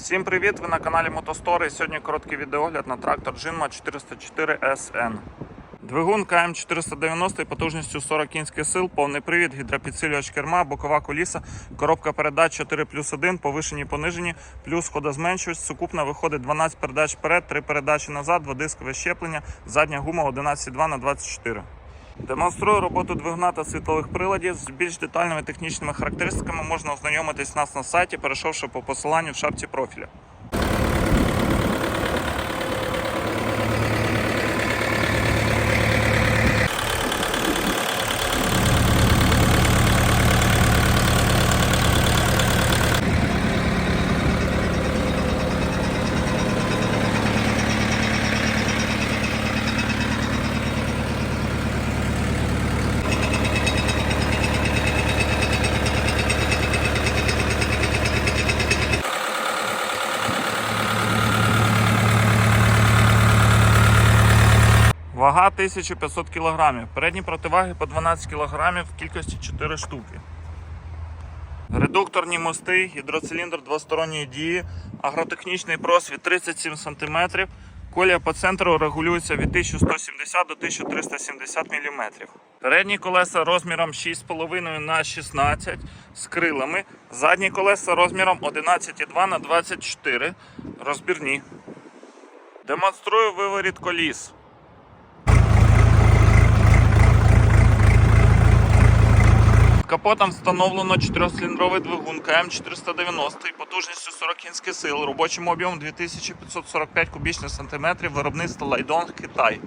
Всім привіт! Ви на каналі Мотостори. Сьогодні короткий відеогляд на трактор Jinma 404 SN. Двигун КМ 490 потужністю 40 кінських сил, повний привід, гідропідсилювач керма, бокова коліса, коробка передач 4 плюс 1, повишені понижені, плюс ходозменшувач, сукупно виходить 12 передач вперед, 3 передачі назад, дводискове щеплення, задня гума 11,2 на 24 Демонструю роботу двигуна та світлових приладів. З більш детальними технічними характеристиками можна ознайомитись нас на сайті, перейшовши по посиланню в шапці профіля. Вага 1500 кг. Передні противаги по 12 кг в кількості 4 штуки. Редукторні мости, гідроциліндр двосторонньої дії, агротехнічний просвіт 37 см. Колія по центру регулюється від 1170 до 1370 мм. Передні колеса розміром 6,5 на 16 з крилами. Задні колеса розміром 11,2 на 24 розбірні. Демонструю виворіт коліс. Капотом встановлено 4-циліндровий двигун КМ490 потужністю 40 кінських сил, робочим об'ємом 2545 кубічних сантиметрів, виробництво Лайдонг Китай.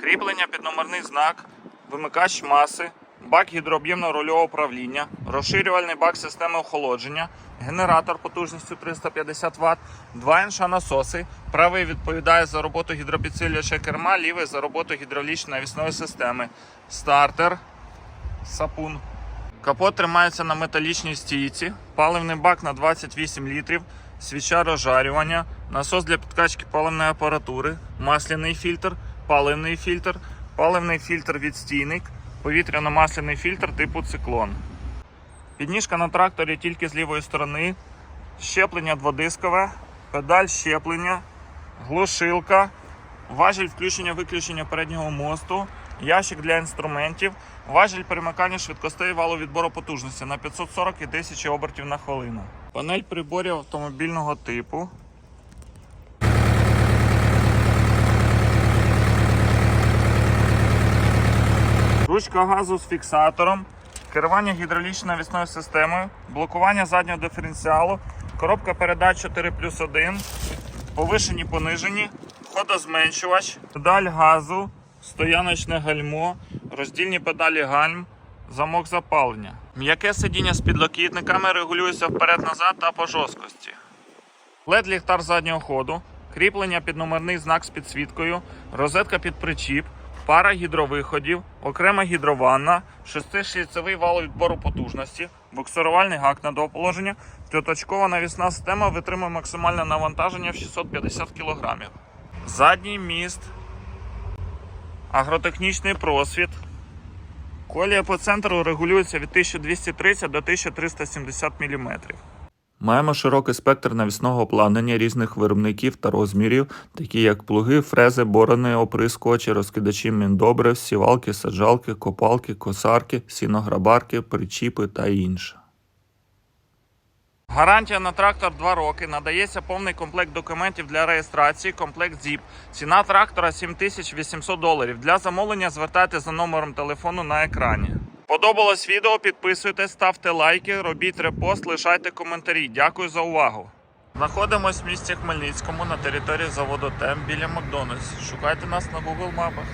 Кріплення під номерний знак, вимикач маси, бак гідрооб'ємного рульового управління, розширювальний бак системи охолодження, генератор потужністю 350 Вт, два інша насоси. Правий відповідає за роботу гідропідсилювача керма, лівий за роботу гідравлічної навісної системи, стартер, сапун. Капот тримається на металічній стійці, паливний бак на 28 літрів, свіча розжарювання, насос для підкачки паливної апаратури, масляний фільтр, паливний фільтр, паливний фільтр відстійник, повітряно-масляний фільтр типу циклон. Підніжка на тракторі тільки з лівої сторони, щеплення дводискове, педаль щеплення, глушилка, важіль включення-виключення переднього мосту, ящик для інструментів, важіль перемикання швидкостей валу відбору потужності на 540 і 1000 обертів на хвилину. Панель приборів автомобільного типу. Ручка газу з фіксатором, керування гідравлічною навісною системою, блокування заднього диференціалу, коробка передач 4 плюс 1, повишені понижені, ходозменшувач, педаль газу, стояночне гальмо, роздільні педалі гальм, замок запалення. М'яке сидіння з підлокітниками регулюється вперед-назад та по жорсткості. led ліхтар заднього ходу, кріплення під номерний знак з підсвіткою, розетка під причіп, пара гідровиходів, окрема гідрованна, шестишліцевий вал відбору потужності, буксирувальний гак на положення, трьоточкова навісна система витримує максимальне навантаження в 650 кг. Задній міст, агротехнічний просвіт. Колія по центру регулюється від 1230 до 1370 мм. Маємо широкий спектр навісного обладнання різних виробників та розмірів, такі як плуги, фрези, борони, оприскувачі, розкидачі міндобрив, сівалки, саджалки, копалки, косарки, сінограбарки, причіпи та інше. Гарантія на трактор 2 роки. Надається повний комплект документів для реєстрації, комплект ZIP. Ціна трактора 7800 доларів. Для замовлення звертайте за номером телефону на екрані. Подобалось відео? Підписуйтесь, ставте лайки, робіть репост, лишайте коментарі. Дякую за увагу. Знаходимось в місті Хмельницькому на території заводу ТЕМ біля Макдональдс. Шукайте нас на Google мапах.